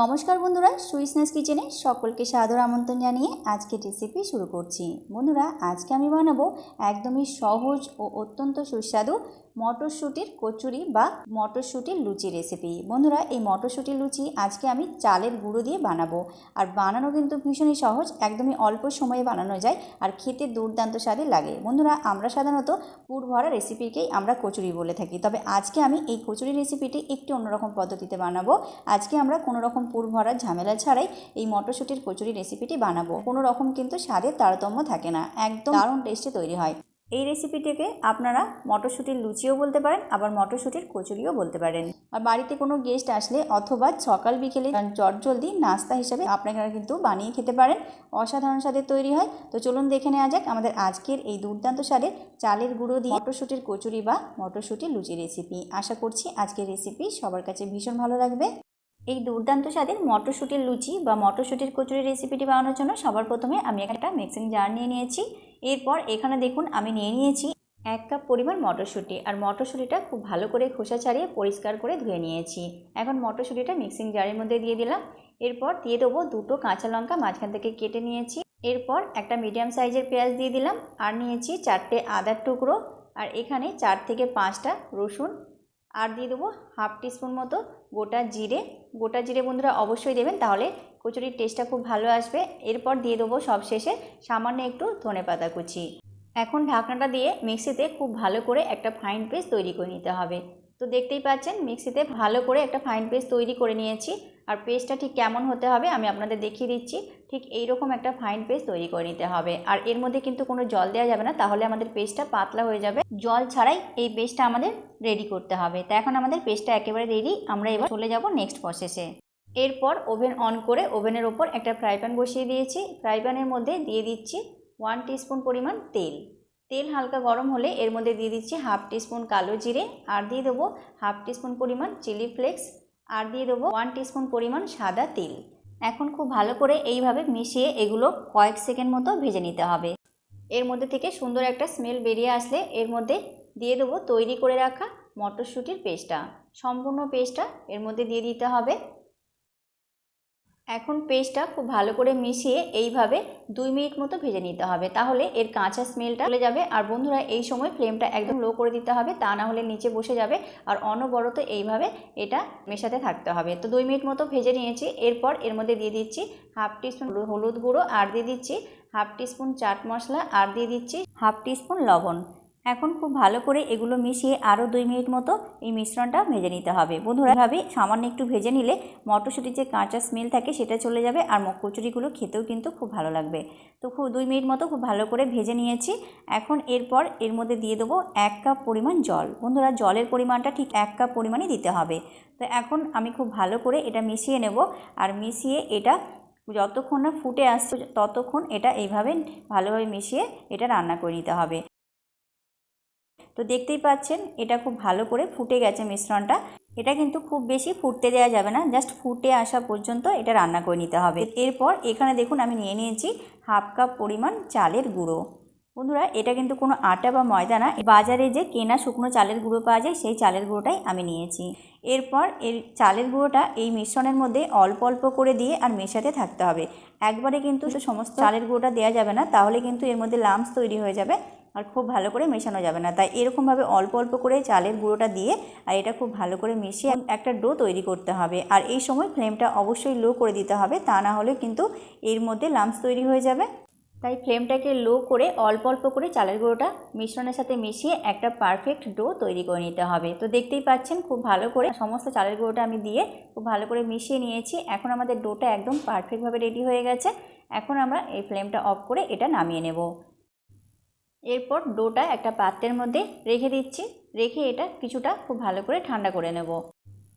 নমস্কার বন্ধুরা সুইসনেস কিচেনে সকলকে সাদর আমন্ত্রণ জানিয়ে আজকে রেসিপি শুরু করছি। বন্ধুরা, আজকে আমি বানাবো একদমই সহজ ও অত্যন্ত সুস্বাদু মটরশুঁটির কচুরি বা মটরশুঁটির লুচি রেসিপি বন্ধুরা, এই মটরশুঁটির লুচি আজকে আমি চালের গুঁড়ো দিয়ে বানাবো। আর বানানো কিন্তু ভীষণই সহজ, একদমই অল্প সময়ে বানানো যায় আর খেতে দুর্দান্ত স্বাদে লাগে। বন্ধুরা, আমরা সাধারণত পুর ভরা রেসিপিকেই আমরা কচুরি বলে থাকি। তবে আজকে আমি এই কচুরি রেসিপিটি একটু অন্যরকম পদ্ধতিতে বানাবো। আজকে আমরা কোনো রকম পুর ভরার ঝামেলা ছাড়াই এই মটরশুঁটির কচুরি রেসিপিটি বানাবো। কোনো রকম কিন্তু স্বাদের তারতম্য থাকে না, একদম দারুণ টেস্টে তৈরি হয়। এই রেসিপিটিকে আপনারা মটরশুঁটির লুচিও বলতে পারেন, আবার মটরশুঁটির কচুরিও বলতে পারেন। আর বাড়িতে কোনো গেস্ট আসলে অথবা সকাল বিকেলে জলদি নাস্তা হিসাবে আপনারা কিন্তু বানিয়ে খেতে পারেন। অসাধারণ স্বাদের তৈরি হয়। তো চলুন দেখে নেওয়া যাক আমাদের আজকের এই দুর্দান্ত স্বাদের চালের গুঁড়ো দিয়ে মটরশুঁটির কচুরি বা মটরশুঁটির লুচি রেসিপি আশা করছি আজকের রেসিপি সবার কাছে ভীষণ ভালো লাগবে। এই দুর্দান্ত স্বাদের মটরশুঁটির লুচি বা মটরশুঁটির কচুরি রেসিপিটি বানানোর জন্য সবার প্রথমে আমি একটা মিক্সিং জার নিয়ে নিয়েছি। এরপর এখানে দেখুন আমি নিয়ে নিয়েছি এক কাপ পরিমাণ মটরশুঁটি আর মটরশুঁটিটা খুব ভালো করে খোসা ছাড়িয়ে পরিষ্কার করে ধুয়ে নিয়েছি। এখন মটরশুঁটিটা মিক্সিং জারের মধ্যে দিয়ে দিলাম। এরপর দিয়ে দেবো দুটো কাঁচা লঙ্কা মাঝখান থেকে কেটে নিয়েছি। এরপর একটা মিডিয়াম সাইজের পেঁয়াজ দিয়ে দিলাম আর নিয়েছি চারটে আদার টুকরো। আর এখানে চার থেকে পাঁচটা রসুন। আর দিয়ে দেবো হাফ টিস্পুন মতো গোটা জিরে গোটা জিরে বন্ধুরা অবশ্যই দেবেন, তাহলে কচুরির টেস্টটা খুব ভালো আসবে। এরপর দিয়ে দেবো সব শেষে সামান্য একটু ধনে পাতা কুচি। এখন ঢাকনাটা দিয়ে মিক্সিতে খুব ভালো করে একটা ফাইন পেস্ট তৈরি করে নিতে হবে। তো দেখতেই পাচ্ছেন, মিক্সিতে ভালো করে একটা ফাইন পেস্ট তৈরি করে নিয়েছি। আর পেস্টটা ঠিক কেমন হতে হবে আমি আপনাদের দেখিয়ে দিচ্ছি। ঠিক এই রকম একটা ফাইন পেস্ট তৈরি করে নিতে হবে। আর এর মধ্যে কিন্তু কোনো জল দেওয়া যাবে না, তাহলে আমাদের পেস্টটা পাতলা হয়ে যাবে। জল ছাড়াই এই পেস্টটা আমাদের রেডি করতে হবে। তা এখন আমাদের পেস্টটা একেবারে রেডি আমরা এবার চলে যাব নেক্সট প্রসেসে এরপর ওভেন অন করে ওভেনের ওপর একটা ফ্রাই প্যান বসিয়ে দিয়েছি। ফ্রাই প্যানের মধ্যে দিয়ে দিচ্ছি ওয়ান টিস্পুন পরিমাণ তেল। তেল হালকা গরম হলে এর মধ্যে দিয়ে দিচ্ছি হাফ টিস্পুন কালো জিরে, আর দিয়ে দেবো হাফ টিস্পুন পরিমাণ চিলি ফ্লেক্স আর দিয়ে দেবো ওয়ান টিস্পুন পরিমাণ সাদা তেল। এখন খুব ভালো করে এইভাবে মিশিয়ে এগুলো কয়েক সেকেন্ড মতো ভেজে নিতে হবে। এর মধ্যে থেকে সুন্দর একটা স্মেল বেরিয়ে আসলে এর মধ্যে দিয়ে দেবো তৈরি করে রাখা মটরশুঁটির পেস্টটা। সম্পূর্ণ পেস্টটা এর মধ্যে দিয়ে দিতে হবে। এখন পেস্টটা খুব ভালো করে মিশিয়ে এইভাবে দুই মিনিট মতো ভেজে নিতে হবে। তাহলে এর কাঁচা স্মেলটা চলে যাবে। আর বন্ধুরা, এই সময় ফ্লেমটা একদম লো করে দিতে হবে। তা না হলে নিচে বসে যাবে। আর অনবরত এইভাবে এটা মেশাতে থাকতে হবে। তো দুই মিনিট মতো ভেজে নিয়েছি। এরপর এর মধ্যে দিয়ে দিচ্ছি হাফ টিস্পুন হলুদ গুঁড়ো। আর দিয়ে দিচ্ছি হাফ টিস্পুন চাট মশলা। আর দিয়ে দিচ্ছি হাফ টিস্পুন লবণ। এখন খুব ভালো করে এগুলো মিশিয়ে আরও দুই মিনিট মতো এই মিশ্রণটা ভেজে নিতে হবে। বন্ধুরা, এভাবে সামান্য একটু ভেজে নিলে মটরশুঁটির যে কাঁচা স্মেল থাকে সেটা চলে যাবে আর কচুরিগুলো খেতেও কিন্তু খুব ভালো লাগবে। তো খুব দুই মিনিট মতো খুব ভালো করে ভেজে নিয়েছি। এখন এরপর এর মধ্যে দিয়ে দেবো এক কাপ পরিমাণ জল। বন্ধুরা, জলের পরিমাণটা ঠিক এক কাপ পরিমাণই দিতে হবে। তো এখন আমি খুব ভালো করে এটা মিশিয়ে নেব আর মিশিয়ে এটা যতক্ষণ না ফুটে আসছে ততক্ষণ এটা এইভাবে ভালোভাবে মিশিয়ে এটা রান্না করে নিতে হবে। তো দেখতেই পাচ্ছেন, এটা খুব ভালো করে ফুটে গেছে মিশ্রণটা। এটা কিন্তু খুব বেশি ফুটতে দেওয়া যাবে না, জাস্ট ফুটে আসা পর্যন্ত এটা রান্না করে নিতে হবে। এরপর এখানে দেখুন আমি নিয়ে নিয়েছি হাফ কাপ পরিমাণ চালের গুঁড়ো। বন্ধুরা, এটা কিন্তু কোনো আটা বা ময়দা না, বাজারে যে কেনা শুকনো চালের গুঁড়ো পাওয়া যায়, সেই চালের গুঁড়োটাই আমি নিয়েছি। এরপর এর চালের গুঁড়োটা এই মিশ্রণের মধ্যে অল্প অল্প করে দিয়ে আর মেশাতে থাকতে হবে। একবারে কিন্তু সমস্ত চালের গুঁড়োটা দেওয়া যাবে না, তাহলে কিন্তু এর মধ্যে লামস তৈরি হয়ে যাবে। আর খুব ভালো করে মেশানো যাবে না। তাই এরকমভাবে অল্প অল্প করে চালের গুঁড়োটা দিয়ে আর এটা খুব ভালো করে মিশিয়ে একটা ডো তৈরি করতে হবে। আর এই সময় ফ্লেমটা অবশ্যই লো করে দিতে হবে, তা না হলে কিন্তু এর মধ্যে লামস তৈরি হয়ে যাবে। তাই ফ্লেমটাকে লো করে অল্প অল্প করে চালের গুঁড়োটা মিশ্রণের সাথে মিশিয়ে একটা পারফেক্ট ডো তৈরি করে নিতে হবে। তো দেখতেই পাচ্ছেন খুব ভালো করে সমস্ত চালের গুঁড়োটা আমি দিয়ে খুব ভালো করে মিশিয়ে নিয়েছি। এখন আমাদের ডোটা একদম পারফেক্টভাবে রেডি হয়ে গেছে। এখন আমরা এই ফ্লেমটা অফ করে এটা নামিয়ে নেব। এরপর ডোটা একটা পাত্রের মধ্যে রেখে দিচ্ছি। রেখে এটা কিছুটা খুব ভালো করে ঠান্ডা করে নেব।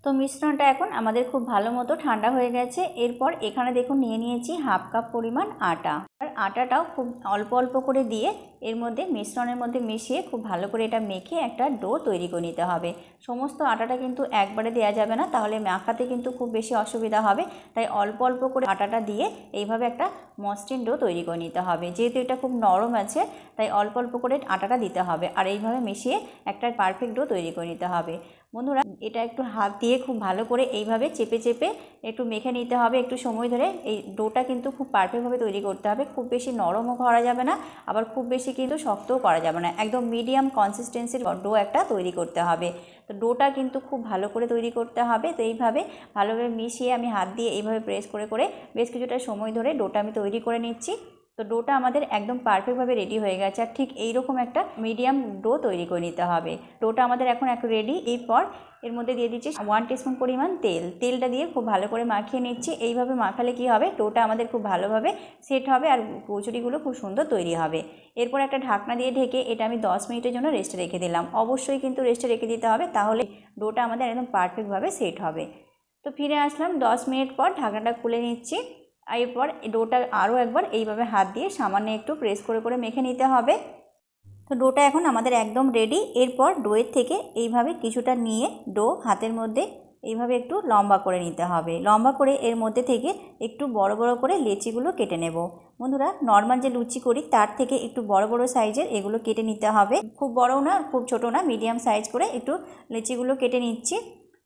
তো মিশ্রণটা এখন আমাদের খুব ভালো মতো ঠান্ডা হয়ে গেছে। এরপর এখানে দেখুন নিয়ে নিয়েছি হাফ কাপ পরিমাণ আটা। আর আটাটাও খুব অল্প অল্প করে দিয়ে এর মধ্যে মিশ্রণের মধ্যে মিশিয়ে খুব ভালো করে এটা মেখে একটা ডো তৈরি করে নিতে হবে। সমস্ত আটাটা কিন্তু একবারে দেওয়া যাবে না, তাহলে মাখাতে কিন্তু খুব বেশি অসুবিধা হবে। তাই অল্প অল্প করে আটাটা দিয়ে এইভাবে একটা মসৃণ ডো তৈরি করে নিতে হবে। যেহেতু এটা খুব নরম আছে, তাই অল্প অল্প করে আটাটা দিতে হবে আর এইভাবে মিশিয়ে একটা পারফেক্ট ডো তৈরি করে নিতে হবে। বন্ধুরা, এটা একটু হাত দিয়ে খুব ভালো করে এইভাবে চেপে চেপে একটু মেখে নিতে হবে। একটু সময় ধরে এই ডোটা কিন্তু খুব পারফেক্টভাবে তৈরি করতে হবে। খুব বেশি নরমও করা যাবে না, আবার খুব বেশি কিন্তু শক্তও করা যাবে না। একদম মিডিয়াম কনসিস্টেন্সির ডো একটা তৈরি করতে হবে। তো ডোটা কিন্তু খুব ভালো করে তৈরি করতে হবে। তো এইভাবে ভালোভাবে মিশিয়ে আমি হাত দিয়ে এইভাবে প্রেস করে করে বেশ কিছুটা সময় ধরে ডোটা আমি তৈরি করে নিচ্ছি। তো ডোটা আমাদের একদম পারফেক্টভাবে রেডি হয়ে গেছে আর ঠিক এইরকম একটা মিডিয়াম ডো তৈরি করে নিতে হবে। ডোটা আমাদের এখন এক রেডি এরপর এর মধ্যে দিয়ে দিচ্ছি ওয়ান টিস্পুন পরিমাণ তেল। তেলটা দিয়ে খুব ভালো করে মাখিয়ে নিচ্ছি। এইভাবে মাখালে কি হবে? ডোটা আমাদের খুব ভালোভাবে সেট হবে আর কচুরিগুলো খুব সুন্দর তৈরি হবে। এরপর একটা ঢাকনা দিয়ে ঢেকে এটা আমি দশ মিনিটের জন্য রেস্টে রেখে দিলাম। অবশ্যই কিন্তু রেস্টে রেখে দিতে হবে তাহলে ডোটা আমাদের একদম পারফেক্টভাবে সেট হবে। তো ফিরে আসলাম দশ মিনিট পর ঢাকনাটা খুলে নিচ্ছি। এরপর ডোটা আরও একবার এইভাবে হাত দিয়ে সামান্য একটু প্রেস করে করে মেখে নিতে হবে। তো ডোটা এখন আমাদের একদম রেডি এরপর ডোয়ের থেকে এইভাবে কিছুটা নিয়ে ডো হাতের মধ্যে এইভাবে একটু লম্বা করে নিতে হবে। লম্বা করে এর মধ্যে থেকে একটু বড় বড় করে লেচিগুলো কেটে নেব। বন্ধুরা নর্মাল যে লুচি করি, তার থেকে একটু বড় বড় সাইজের এগুলো কেটে নিতে হবে। খুব বড়ও না, খুব ছোটো না মিডিয়াম সাইজ করে একটু লেচিগুলো কেটে নিচ্ছি।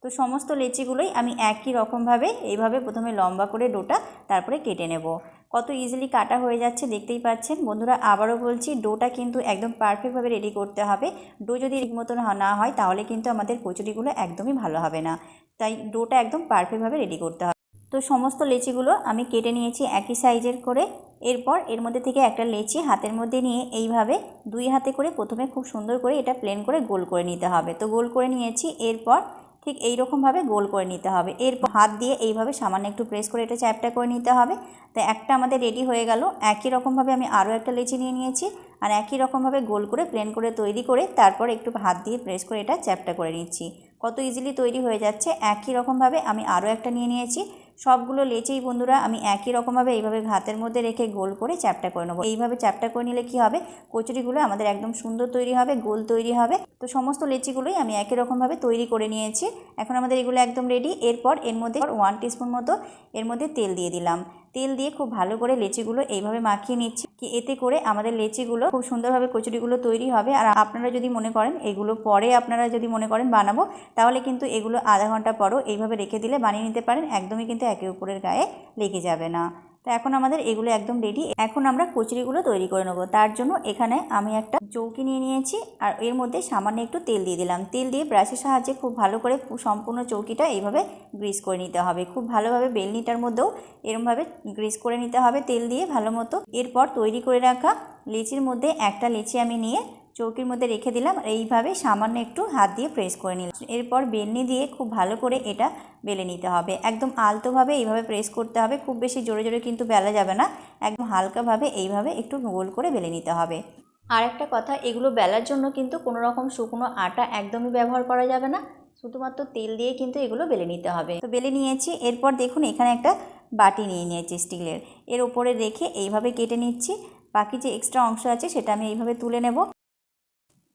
তো সমস্ত লেচিগুলোই আমি একই রকমভাবে এইভাবে প্রথমে লম্বা করে ডোটা তারপরে কেটে নেব। কত ইজিলি কাটা হয়ে যাচ্ছে দেখতেই পাচ্ছেন। বন্ধুরা, আবারও বলছি, ডোটা কিন্তু একদম পারফেক্টভাবে রেডি করতে হবে। ডো যদি ঠিক মতন না হয়, তাহলে কিন্তু আমাদের কচুরিগুলো একদমই ভালো হবে না। তাই ডোটা একদম পারফেক্টভাবে রেডি করতে হবে। তো সমস্ত লেচিগুলো আমি কেটে নিয়েছি একই সাইজের করে। এরপর এর মধ্যে থেকে একটা লেচি হাতের মধ্যে নিয়ে এইভাবে দুই হাতে করে প্রথমে খুব সুন্দর করে এটা প্লেন করে গোল করে নিতে হবে। তো গোল করে নিয়েছি। এরপর ঠিক এইরকমভাবে গোল করে নিতে হবে। এরপর হাত দিয়ে এইভাবে সামান্য একটু প্রেস করে এটা চ্যাপটা করে নিতে হবে। তো একটা আমাদের রেডি হয়ে গেল। একই রকমভাবে আমি আরও একটা লেচি নিয়ে নিয়েছি আর একই রকমভাবে গোল করে, প্লেন করে, তৈরি করে তারপর একটু হাত দিয়ে প্রেস করে এটা চ্যাপটা করে নিচ্ছি। কত ইজিলি তৈরি হয়ে যাচ্ছে, একই রকমভাবে আমি আরও একটা নিয়ে নিয়েছি। সবগুলো লেচেই বন্ধুরা আমি একই রকমভাবে এইভাবে ভাতের মধ্যে রেখে গোল করে চ্যাপটা করে নেব। এইভাবে চ্যাপটা করে নিলে কি হবে? কচুরিগুলো আমাদের একদম সুন্দর তৈরি হবে, গোল তৈরি হবে। তো সমস্ত লেচিগুলোই আমি একই রকমভাবে তৈরি করে নিয়েছি। এখন আমাদের এগুলো একদম রেডি এরপর এর মধ্যে ওয়ান টিস্পুন মতো এর মধ্যে তেল দিয়ে দিলাম। তেল দিয়ে খুব ভালো করে লেচিগুলো এইভাবে মাখিয়ে নিচ্ছি। কি এতে করে আমাদের লেচিগুলো খুব সুন্দরভাবে কচুরিগুলো তৈরি হবে। আর আপনারা যদি মনে করেন এগুলো পরে আপনারা যদি মনে করেন বানাবো, তাহলে কিন্তু এগুলো আধা ঘণ্টা পরও এইভাবে রেখে দিলে বানিয়ে নিতে পারেন। একদমই কিন্তু একে উপরের গায়ে লেগে যাবে না। তো এখন আমাদের এগুলো একদম রেডি এখন আমরা কচুরিগুলো তৈরি করে নেব। তার জন্য এখানে আমি একটা চৌকি নিয়ে নিয়েছি আর এর মধ্যে সামান্য একটু তেল দিয়ে দিলাম। তেল দিয়ে ব্রাশের সাহায্যে খুব ভালো করে সম্পূর্ণ চৌকিটা এইভাবে গ্রিস করে নিতে হবে। খুব ভালোভাবে বেলনিটার মধ্যেও এরমভাবে গ্রিস করে নিতে হবে তেল দিয়ে ভালো মতো। এরপর তৈরি করে রাখা লিচির মধ্যে একটা লিচি আমি নিয়ে চৌকির মধ্যে রেখে দিলাম, আর এইভাবে সামান্য একটু হাত দিয়ে প্রেস করে নিলাম। এরপর বেলনি দিয়ে খুব ভালো করে এটা বেলে নিতে হবে। একদম আলতোভাবে এইভাবে প্রেস করতে হবে, খুব বেশি জোরে জোরে কিন্তু বেলা যাবে না। একদম হালকাভাবে এইভাবে একটু গোল করে বেলে নিতে হবে। আর একটা কথা, এগুলো বেলার জন্য কিন্তু কোনো রকম শুকনো আটা একদমই ব্যবহার করা যাবে না। শুধুমাত্র তেল দিয়ে কিন্তু এগুলো বেলে নিতে হবে। তো বেলে নিয়েছি, এরপর দেখুন এখানে একটা বাটি নিয়ে নিয়েছি স্টিলের। এর উপরে রেখে এইভাবে কেটে নিচ্ছি। বাকি যে এক্সট্রা অংশ আছে সেটা আমি এইভাবে তুলে নেব।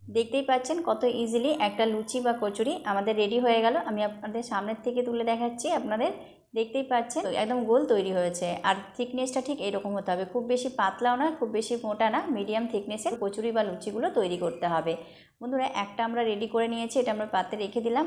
দেখতেই পাচ্ছেন কত ইজিলি একটা লুচি বা কচুরি আমাদের রেডি হয়ে গেল। আমি আপনাদের সামনের থেকে তুলে দেখাচ্ছি, আপনাদের দেখতেই পাচ্ছেন। একদম গোল তৈরি হয়েছে আর থিকনেসটা ঠিক এরকম হতে হবে। খুব বেশি পাতলাও না খুব বেশি মোটা না মিডিয়াম থিকনেসের কচুরি বা লুচিগুলো তৈরি করতে হবে। বন্ধুরা, একটা আমরা রেডি করে নিয়েছি, এটা আমরা পাতে রেখে দিলাম।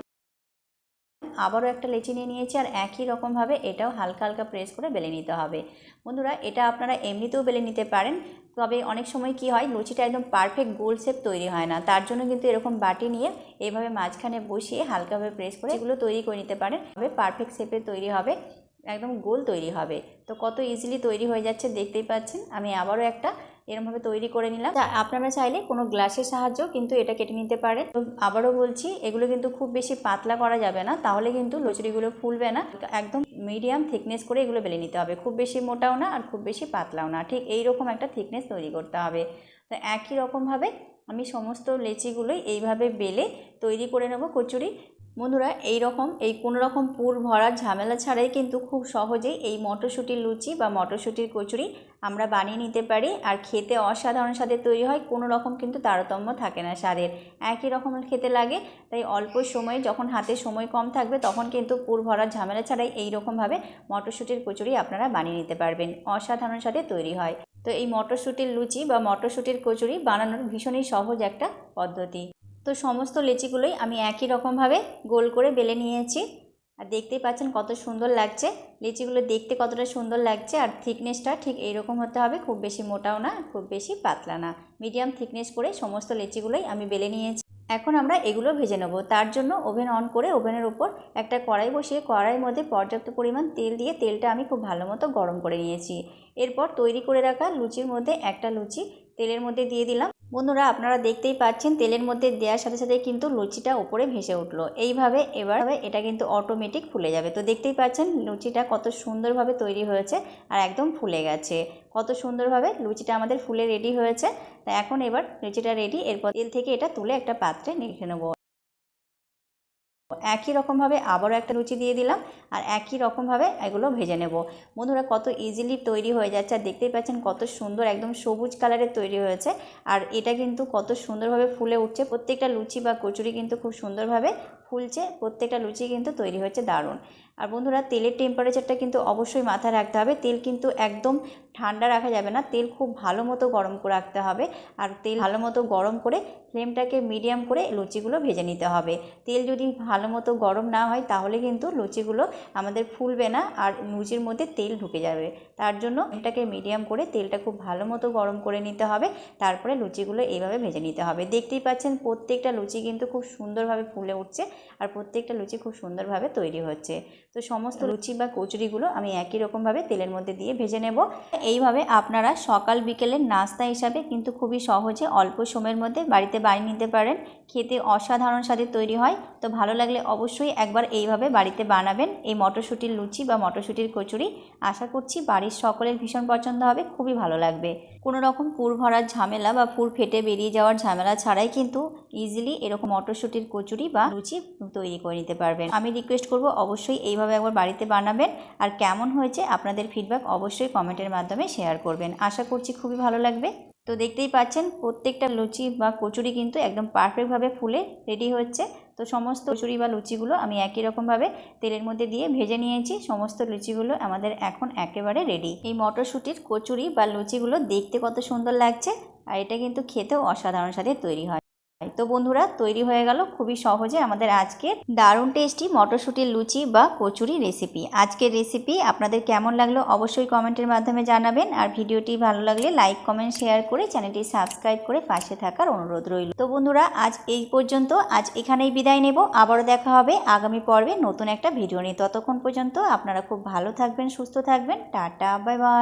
আবারও একটা লেচি নিয়ে নিয়েছি আর একই রকমভাবে এটাও হালকা হালকা প্রেস করে বেলে নিতে হবে। বন্ধুরা, এটা আপনারা এমনিতেও বেলে নিতে পারেন। তবে অনেক সময় কি হয়, লুচিটা একদম পারফেক্ট গোল শেপ তৈরি হয় না। তার জন্য কিন্তু এরকম বাটি নিয়ে এইভাবে মাঝখানে বসিয়ে হালকাভাবে প্রেস করে এগুলো তৈরি করে নিতে পারেন। তবে পারফেক্ট শেপে তৈরি হবে। একদম গোল তৈরি হবে। তো কত ইজিলি তৈরি হয়ে যাচ্ছে দেখতেই পাচ্ছেন। আমি আবারও একটা এরমভাবে তৈরি করে নিলাম। আপনারা চাইলে কোনো গ্লাসের সাহায্যেও কিন্তু এটা কেটে নিতে পারেন। তো আবারও বলছি, এগুলো কিন্তু খুব বেশি পাতলা করা যাবে না। তাহলে কিন্তু লুচুরিগুলো ফুলবে না। একদম মিডিয়াম থিকনেস করে এগুলো বেলে নিতে হবে। খুব বেশি মোটাও না আর খুব বেশি পাতলাও না। ঠিক এই রকম একটা থিকনেস তৈরি করতে হবে। তো একই রকমভাবে আমি সমস্ত লেচিগুলোই এইভাবে বেলে তৈরি করে নেব কচুরি। বন্ধুরা এই রকম এই কোনো রকম পুর ভরার ঝামেলা ছাড়াই কিন্তু খুব সহজেই এই মটরশুঁটির লুচি বা মটরশুঁটির কচুরি আমরা বানিয়ে নিতে পারি। আর খেতে অসাধারণ স্বাদের তৈরি হয় কোনো রকম কিন্তু তারতম্য থাকে না স্বাদের। একই রকম খেতে লাগে, তাই অল্প সময়ে যখন হাতে সময় কম থাকবে তখন কিন্তু পুর ভরার ঝামেলা ছাড়াই এই রকমভাবে মটরশুঁটির কচুরি আপনারা বানিয়ে নিতে পারবেন। অসাধারণ স্বাদে তৈরি হয়। তো এই মটরশুঁটির লুচি বা মটরশুঁটির কচুরি বানানোর ভীষণই সহজ একটা পদ্ধতি। তো সমস্ত লেচিগুলোই আমি একই রকমভাবে গোল করে বেলে নিয়েছি। আর দেখতেই পাচ্ছেন কত সুন্দর লাগছে। লিচিগুলো দেখতে কতটা সুন্দর লাগছে। আর থিকনেসটা ঠিক এইরকম হতে হবে, খুব বেশি মোটাও না, খুব বেশি পাতলা না। মিডিয়াম থিকনেস করে সমস্ত লিচিগুলোই আমি বেলে নিয়েছি। এখন আমরা এগুলো ভেজে নেব। তার জন্য ওভেন অন করে ওভেনের উপর একটা কড়াই বসিয়ে, কড়াইয়ের মধ্যে পর্যাপ্ত পরিমাণ তেল দিয়ে তেলটা আমি খুব ভালো মতো গরম করে নিয়েছি। এরপর তৈরি করে রাখা লুচির মধ্যে একটা লুচি, তেলের মধ্যে দিয়ে দিলাম। বন্ধুরা, আপনারা দেখতেই পাচ্ছেন তেলের মধ্যে দেওয়ার সাথে সাথে কিন্তু লুচিটা ওপরে ভেসে উঠল। এইভাবে এবার এটা কিন্তু অটোমেটিক ফুলে যাবে। তো দেখতেই পাচ্ছেন লুচিটা কত সুন্দরভাবে তৈরি হয়েছে আর একদম ফুলে গেছে। কত সুন্দরভাবে লুচিটা আমাদের ফুলে রেডি হয়েছে। তা এখন এবার লুচিটা রেডি এরপর তেল থেকে এটা তুলে একটা পাত্রে রেখে নেব। একই রকমভাবে আবারও একটা লুচি দিয়ে দিলাম আর একই রকমভাবে এগুলো ভেজে নেব। বন্ধুরা, কত ইজিলি তৈরি হয়ে যাচ্ছে আর দেখতেই পাচ্ছেন কত সুন্দর একদম সবুজ কালারের তৈরি হয়েছে আর এটা কিন্তু কত সুন্দরভাবে ফুলে উঠছে। প্রত্যেকটা লুচি বা কচুরি কিন্তু খুব সুন্দরভাবে ফুলছে। প্রত্যেকটা লুচি কিন্তু তৈরি হয়েছে দারুণ। আর বন্ধুরা, তেলের টেম্পারেচারটা কিন্তু অবশ্যই মাথায় রাখতে হবে। তেল কিন্তু একদম ঠান্ডা রাখা যাবে না। তেল খুব ভালো মতো গরম করে রাখতে হবে। আর তেল ভালো মতো গরম করে ফ্লেমটাকে মিডিয়াম করে লুচিগুলো ভেজে নিতে হবে। তেল যদি ভালো মতো গরম না হয়, তাহলে কিন্তু লুচিগুলো আমাদের ফুলবে না আর লুচির মধ্যে তেল ঢুকে যাবে। তার জন্য এটাকে মিডিয়াম করে তেলটা খুব ভালো মতো গরম করে নিতে হবে। তারপরে লুচিগুলো এইভাবে ভেজে নিতে হবে। দেখতেই পাচ্ছেন, প্রত্যেকটা লুচি কিন্তু খুব সুন্দরভাবে ফুলে উঠছে। আর প্রত্যেকটা লুচি খুব সুন্দরভাবে তৈরি হচ্ছে। তো সমস্ত লুচি বা কচুরিগুলো আমি একই রকমভাবে তেলের মধ্যে দিয়ে ভেজে নেব। এইভাবে আপনারা সকাল বিকেলের নাস্তা হিসাবে কিন্তু খুবই সহজে অল্প সময়ের মধ্যে বাড়িতে বানিয়ে নিতে পারেন। খেতে অসাধারণ স্বাদে তৈরি হয়। তো ভালো লাগলে অবশ্যই একবার এইভাবে বাড়িতে বানাবেন এই মটরশুঁটির লুচি বা মটরশুঁটির কচুরি। আশা করছি বাড়ির সকলের ভীষণ পছন্দ হবে। খুবই ভালো লাগবে। কোনো রকম পুর ভরার ঝামেলা বা পুর ফেটে বেরিয়ে যাওয়ার ঝামেলা ছাড়াই কিন্তু ইজিলি এরকম মটরশুঁটির কচুরি বা লুচি তৈরি করে নিতে পারবেন। আমি রিকোয়েস্ট করব অবশ্যই এইভাবে একবার বাড়িতে বানাবেন আর কেমন হয়েছে আপনাদের ফিডব্যাক অবশ্যই কমেন্টের মাধ্যমে শেয়ার করবেন। আশা করছি খুবই ভালো লাগবে। তো দেখতেই পাচ্ছেন, প্রত্যেকটা লুচি বা কচুরি কিন্তু একদম পারফেক্টভাবে ফুলে রেডি হচ্ছে। তো সমস্ত কচুরি বা লুচিগুলো আমি একই রকমভাবে তেলের মধ্যে দিয়ে ভেজে নিয়েছি। সমস্ত লুচিগুলো আমাদের এখন একেবারে রেডি এই মটরশুঁটির কচুরি বা লুচিগুলো দেখতে কত সুন্দর লাগছে, আর এটা কিন্তু খেতেও অসাধারণ সাথে তৈরি হয়। তো বন্ধুরা, তৈরি হয়ে গেল খুবই সহজে আমাদের আজকের দারুণ টেস্টি মটরশুঁটির লুচি বা কচুরি রেসিপি আজকের রেসিপি আপনাদের কেমন লাগল অবশ্যই কমেন্টের মাধ্যমে জানাবেন আর ভিডিওটি ভালো লাগলে লাইক কমেন্ট শেয়ার করে চ্যানেলটি সাবস্ক্রাইব করে পাশে থাকার অনুরোধ রইল। তো বন্ধুরা, আজ এই পর্যন্ত, আজ এখানেই বিদায় নেব। আবারও দেখা হবে আগামী পর্বে নতুন একটা ভিডিও নিয়ে। ততক্ষণ পর্যন্ত আপনারা খুব ভালো থাকবেন, সুস্থ থাকবেন। Tata bye bye